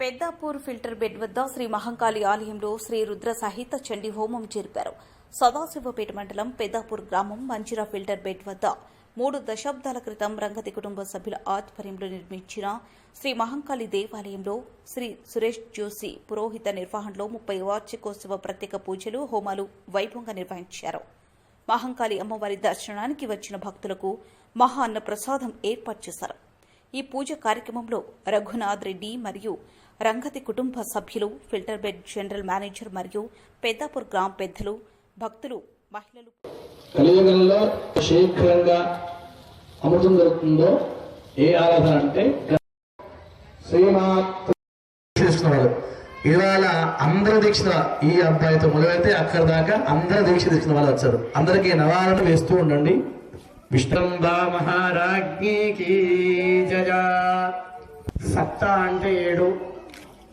Peddapur filter bed వద్ద శ్రీ మహంకాళి ఆలయంలో శ్రీ రుద్ర సహిత చండీ హోమం జరిపారు. సదాశివపేట మండలం పెద్దాపూర్ గ్రామం మంచిరా ఫిల్టర్ బెడ్ వద్ద మూడు దశాబ్దాల క్రితం రంగతి కుటుంబ సభ్యుల ఆధ్వర్యంలో నిర్మించిన శ్రీ మహంకాళి దేవాలయంలో శ్రీ సురేష్ జోషి పురోహిత నిర్వహణలో ముప్పై వార్షికోత్సవ ప్రత్యేక పూజలు హోమాలు వైభవంగా నిర్వహించారు. మహంకాళి అమ్మవారి దర్శనానికి వచ్చిన భక్తులకు మహా అన్న ప్రసాదం ఏర్పాటు చేశారు. ఈ పూజ కార్యక్రమంలో రఘునాథ్ రెడ్డి మరియు రంగతి కుటుంబ సభ్యులు ఫిల్టర్ బెడ్ జనరల్ మేనేజర్ మరియు పెద్దాపూర్ గ్రామ పెద్దలు భక్తులు మహిళలు. కలియుగంలో శీఘ్రంగా అమృతం దొరుకుతుందో ఏ ఆరాధన అంటే ఇవాళ అందరూ దీక్ష ఈ అబ్బాయితో మొదలైతే అక్కడ దాకా అందరూ దీక్ష తీసుకున్న వాళ్ళు వచ్చారు. అందరికీ నవాలను వేస్తూ ఉండండి. విష్ణు విష్ణుంబా మహారాజ్ఞికి జయ. సప్త అంటే ఏడు.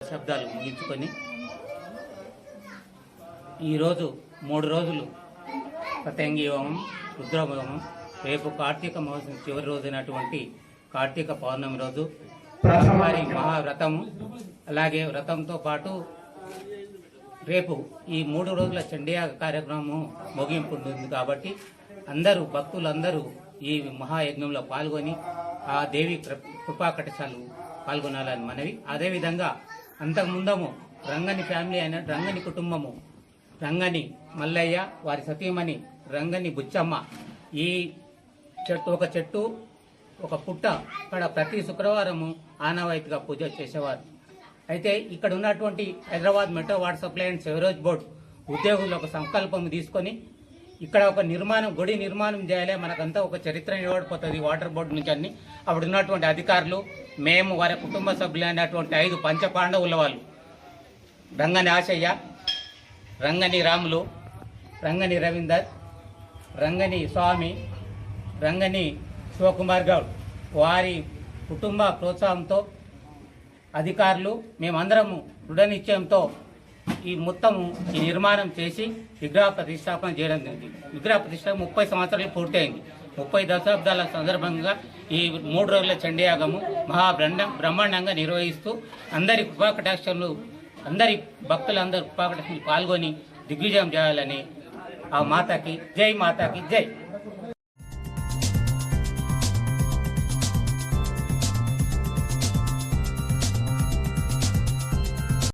శబ్దాలు ముగించుకొని ఈరోజు మూడు రోజులు పతంగి హోమం రుద్రభోమం రేపు కార్తీక మహోత్సవం చివరి రోజైనటువంటి కార్తీక పౌర్ణమి రోజు వారి మహావ్రతము అలాగే వ్రతంతో పాటు రేపు ఈ మూడు రోజుల చండీయాగ కార్యక్రమం ముగింపు ఉంటుంది కాబట్టి అందరూ భక్తులందరూ ఈ మహాయజ్ఞంలో పాల్గొని ఆ దేవి కృ- కృపా కటశాలు పాల్గొనాలని మనవి. అదేవిధంగా అంతకుముందము రంగని ఫ్యామిలీ అయిన రంగని కుటుంబము రంగని మల్లయ్య వారి సతీమణి రంగని బుచ్చమ్మ ఈ చెట్టు ఒక చెట్టు ఒక పుట్ట. అక్కడ ప్రతి శుక్రవారము ఆనవాయితీగా పూజ చేసేవారు. అయితే ఇక్కడ ఉన్నటువంటి Hyderabad metro water supply and sewerage board ఉద్యోగులు ఒక సంకల్పం తీసుకొని ఇక్కడ ఒక నిర్మాణం గుడి నిర్మాణం చేయాలి మనకంతా ఒక చరిత్ర నిలబడిపోతుంది వాటర్ బోర్డు నుంచి అన్ని. అప్పుడు ఉన్నటువంటి అధికారులు మేము వారి కుటుంబ సభ్యులైనటువంటి ఐదు పంచ పాండవుల వాళ్ళు. రంగని ఆశయ్య రంగని రాములు రంగని రవీందర్ రంగని స్వామి రంగని శివకుమార్ గౌడ్ వారి కుటుంబ ప్రోత్సాహంతో అధికారులు మేమందరము దృఢ నిశ్చయంతో ఈ మొత్తము ఈ నిర్మాణం చేసి విగ్రహ ప్రతిష్టాపన చేయడం జరిగింది. విగ్రహ ప్రతిష్టాపన ముప్పై సంవత్సరాలు పూర్తయింది. ముప్పై దశాబ్దాల సందర్భంగా ఈ మూడు రోజుల చండీయాగము మహాబ్రహ్మ బ్రహ్మాండంగా నిర్వహిస్తూ అందరి కృపాకటాక్షలు అందరి భక్తులందరూ కృపాకటాక్షలు పాల్గొని దిగ్విజయం చేయాలని ఆ మాతకి జై మాతాకి జై.